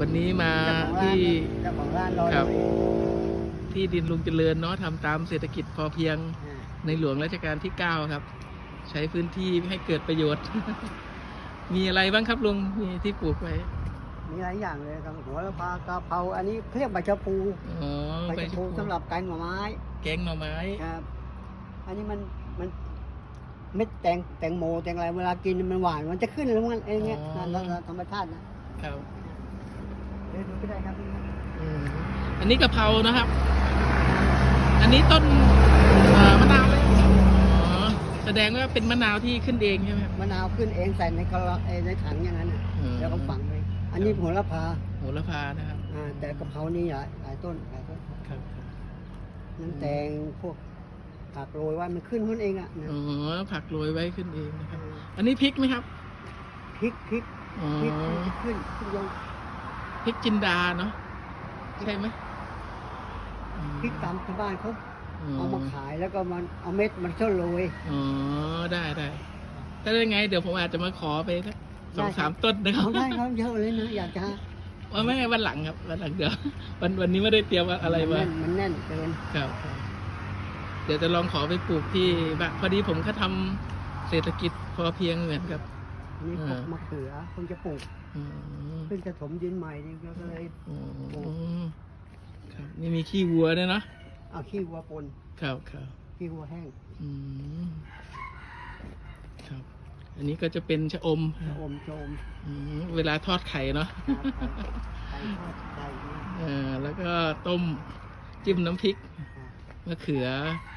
วันนี้มาเจ้าของร้านที่เจ้าของร้านรอครับหน่อยที่ดินลุงเจริญเนาะทำตามเศรษฐกิจพอเพียงอ่าในหลวงรัชกาลที่ 9 ครับ ใช้พื้นที่ให้เกิดประโยชน์ มีอะไรบ้างครับลุงมีที่ปลูกไว้มีหลายอย่างเลยครับหัวละพากะเพราอันนี้เรียกใบชะพูอ๋อใบใบชะชะพูพูสำหรับการหน่อไม้ แกงหน่อไม้ครับ อันนี้มันมันเม็ดแตงแตงโมแตงอะไรเวลากินมันหวานมันจะขึ้นแล้วมันเองเงี้ยนั่นนั่นนั่นธรรมชาตินะครับ เดี๋ยวดูก็ได้ครับอืมอันนี้กะเพรานะครับ อันนี้ต้นเอ่อมะนาวเลยอ๋อแสดงว่าเป็นมะนาวที่ขึ้นเองใช่ไหมครับ มะนาวขึ้นเองใส่ในกระเอ่อในถังอย่างนั้นน่ะอืม แล้วก็ฝังเลยอันนี้หัวละพาโหระพานะครับอ่าแต่กะเพรานี่หลายหลายต้นหลายต้นครับน้ำแตงพวกผักโรยว่ามันขึ้นมันเองอะนะอ๋อผักโรยไว้ขึ้นเองนะครับ อันนี้พริกไหมครับพริกพริกอ๋อพริกมันจะขึ้นขึ้นลง พริกจินดาเนาะใช่ไหมอืมพริกตามชาวบ้านเขาอ๋อเอามาขายแล้วก็มันเอาเม็ดมันเท่าโรยอ๋อได้ได้ถ้าได้ไง เดี๋ยวผมอาจจะมาขอไปสักสองได้ครับสามต้นนะครับเขาได้เขาเยอะเลยนะอยากจะว่าไม่วันหลังครับวันหลังเดี๋ยววันวันนี้ไม่ได้เตรียมอะไรมานแน่นมันแน่นเกินครับ เดี๋ยวจะลองขอไปปลูกที่บ้านพอดีผมก็ทำเศรษฐกิจพอเพียงเหมือนกับ อันนี้พวกอ่ามมะเขือเพิ่งจะปลูกอืมเพิ่งจะถมดินใหม่นี่ก็เลยอืมครับนี่มีขี้วัวด้วยเนาะเอาขี้วัวปนครับครับขี้วัวแห้งอืมครับ อันนี้ก็จะเป็นชะอมชะอมชะอมอืมเวลาทอดไข่เนาะไก่ทอดไก่นี่เออแล้วก็ต้มจิ้มน้ำพริกอ่ามะเขือ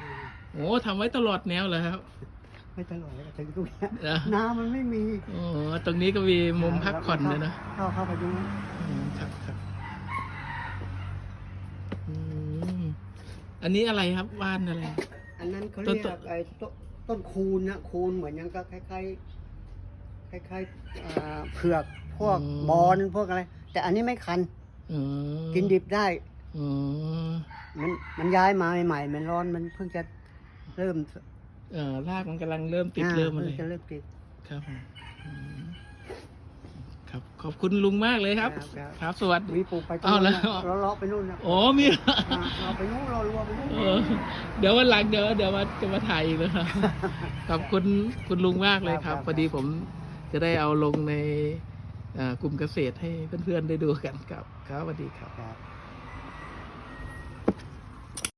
อ่าโอ้ทำไว้ตลอดแนวเลยครับ ไม่ตลอดเลยถึงตรงเนี้ยนะน้ำมันไม่มีโอ้ตรงนี้ก็มีมุมพักผ่อนเลยนะเข้าเข้าไปตรงนั้นอืมครับครับอืมอันนี้อะไรครับว่านอะไร อันนั้นเขาต้เรีนยต้นกไอ้ต้นต้นคูนนะคูนเหมือนยังก็คล้ายๆคล้ายๆอ่าเผือกพวกบอนพวกอะไร แต่อันนี้ไม่คัน อืมกินดิบได้ อืมมันมันย้ายมาใหม่ๆมันร้อนมันเพิ่งจะเริ่ม เอ่อรากมันกำลังเริ่มติดอ่าเริ่มอะเพิ่ไรงจะเริ่มติด ครับผมอืมครับขอบคุณลุงมากเลยครับ ครับ ครับสวัสดี มีปลูกไปตรงเอานู้นแล้นะวเราเลาะไปนู่นนะโอ้มี อ่าเราไปนู่นเรารัวไปนู่น เออเดี๋ยววันหลังเดี๋ยวเดี๋ยวมาจะมาถ่ายอีกนะครับ ขอบคุณคุณลุงมากเลยครับพอดีผมจะได้เอาลงในอ่ากลุ่มเกษตรให้เพื่อนๆได้ดูกันครับครับสวัสดีครับ ครับ